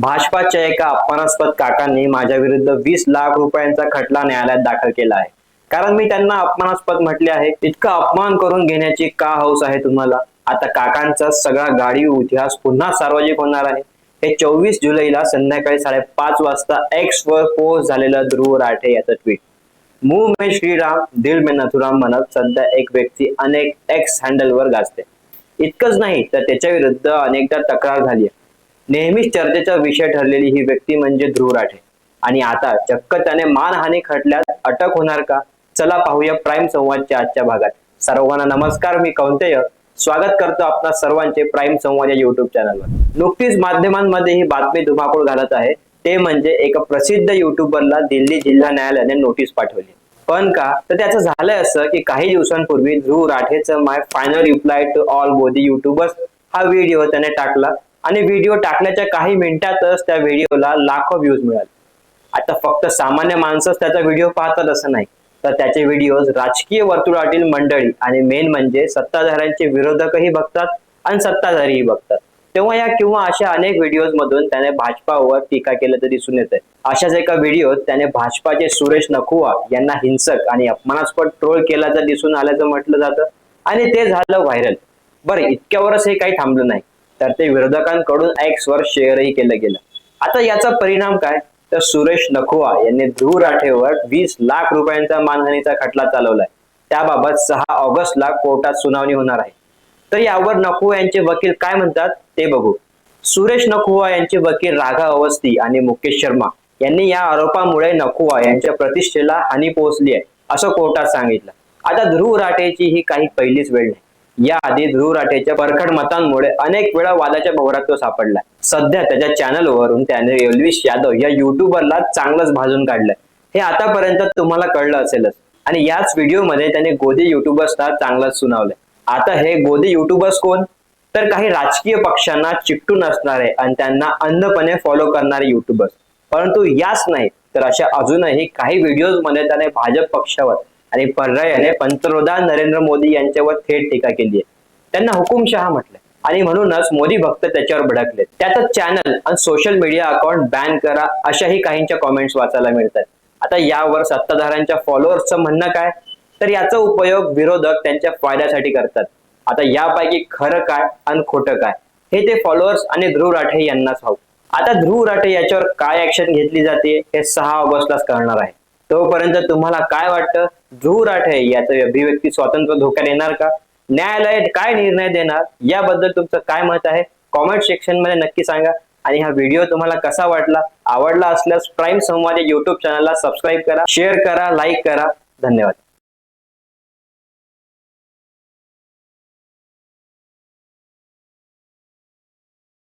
भाजपाच्या एका अपमानास्पद काकांनी माझ्या विरुद्ध वीस लाख रुपयांचा खटला न्यायालयात दाखल केला आहे. कारण मी त्यांना अपमानास्पद म्हटले आहे. इतका अपमान करून घेण्याची का हौस आहे तुम्हाला? आता काकांचा सगळा गाडीव इतिहास पुन्हा सार्वजनिक होणार आहे. हे चोवीस जुलैला संध्याकाळी साडेपाच वाजता एक्स वर पोस्ट झालेलं ध्रुव राठे याचं ट्विट मुंह मे श्रीराम दिल मे नथुराम म्हणत सध्या एक व्यक्ती अनेक एक्स हँडलवर गाजते. इतकंच नाही तर त्याच्या विरुद्ध अनेकदा तक्रार झाली आहे. नेहमीच चर्चेचा विषय ठरलेली ही व्यक्ती म्हणजे ध्रुव राठे. आणि आता चक्क त्याने मानहानी खटल्यात अटक होणार का? चला पाहूया प्राईम संवादच्या आजच्या भागात. सर्वांना नमस्कार मी कौंतेय. स्वागत करतो आपल्या सर्वांचे प्राईम संवाद या युट्यूब चॅनलवर नुकतीच माध्यमांमध्ये ही बातमी धुमाकूळ घालत आहे. ते म्हणजे एका प्रसिद्ध युट्यूबरला दिल्ली जिल्हा न्यायालयाने नोटीस पाठवली. पण का? तर त्याचं झालंय असं की काही दिवसांपूर्वी Dhruv राठेचं my final reply to all Modi YouTubers हा व्हिडिओ त्याने टाकला. आणि व्हिडिओ टाकण्याच्या काही मिनिटातच त्या व्हिडिओला लाखो व्ह्यूज मिळाले. आता फक्त सामान्य माणसंच त्याचा व्हिडिओ पाहतात असं नाही. तर त्याचे व्हिडिओज राजकीय वर्तुळातील मंडळी आणि मेन म्हणजे सत्ताधाऱ्यांचे विरोधकही बघतात आणि सत्ताधारीही बघतात. तेव्हा या किंवा अशा अनेक व्हिडिओज मधून त्याने भाजपावर टीका केल्याचं दिसून येत आहे अशाच एका व्हिडिओत त्याने भाजपाचे सुरेश नखुआ यांना हिंसक आणि अपमानास्पद ट्रोल केल्याचं दिसून आल्याचं म्हटलं जातं. आणि ते झालं व्हायरल बरं इतक्यावरच हे काही थांबलं नाही. तर ते विरोधकांकडून एक स्वर शेअरही केलं गेलं. आता याचा परिणाम काय? तर सुरेश नखुआ यांनी ध्रुव राठेवर वीस लाख रुपयांचा मानहानीचा खटला चालवलाय. त्याबाबत सहा ऑगस्टला कोर्टात सुनावणी होणार आहे. तर यावर नखुआ यांचे वकील काय म्हणतात ते बघू. सुरेश नखुआ यांचे वकील राघा अवस्थी आणि मुकेश शर्मा यांनी या आरोपामुळे नखुआ यांच्या प्रतिष्ठेला हानी पोहोचली आहे असं कोर्टात सांगितलं. आता ध्रुव राठेची ही काही पहिलीच वेळ नाही. याआधी ध्रुव राठेच्या परखड मतांमुळे अनेक वेळा वादाच्या भोवरात तो सापडलाय सध्या त्याच्या चॅनलवरून त्याने एल्विश यादव या युट्यूबरला चांगलंच भाजून काढलंय. हे आतापर्यंत तुम्हाला कळलं असेलच. आणि याच व्हिडिओमध्ये त्याने गोदी युट्यूबर्सला चांगलंच सुनावलंय. आता हे गोदी युट्यूबर्स कोण? तर काही राजकीय पक्षांना चिकटून असणारे आणि त्यांना अंधपणे फॉलो करणारे युट्यूबर्स परंतु याच नाही तर अशा अजूनही काही व्हिडिओजमध्ये त्याने भाजप पक्षावर आणि पर्यायाने पंतप्रधान नरेंद्र मोदी यांच्यावर थेट टीका केली आहे. त्यांना हुकुमशहा म्हटलंय. आणि म्हणूनच मोदी भक्त त्याच्यावर भडकले त्याचं चॅनल आणि सोशल मीडिया अकाउंट बॅन करा अशाही काहींच्या कॉमेंट्स वाचायला मिळतात आता यावर सत्ताधाऱ्यांच्या फॉलोअर्सचं म्हणणं काय? तर याचा उपयोग विरोधक त्यांच्या फायद्यासाठी करतात. आता यापैकी खरं काय आणि खोटं काय? हे ते फॉलोअर्स आणि ध्रुव राठे यांनाच हवं. आता ध्रुव राठे याच्यावर काय ऍक्शन घेतली जाते हे सहा ऑगस्टलाच करणार आहे. तोपर्यंत तुम्हाला काय वाटतं? धूर आठ आहे याचं अभिव्यक्ती स्वातंत्र्य धोक्यात येणार का? न्यायालय काय निर्णय देणार? याबद्दल तुमचं काय मत आहे? कॉमेंट सेक्शनमध्ये नक्की सांगा. आणि हा व्हिडिओ तुम्हाला कसा वाटला? आवडला असल्यास प्राईम संवाद या युट्यूब चॅनलला सबस्क्राईब करा शेअर करा लाईक करा. धन्यवाद.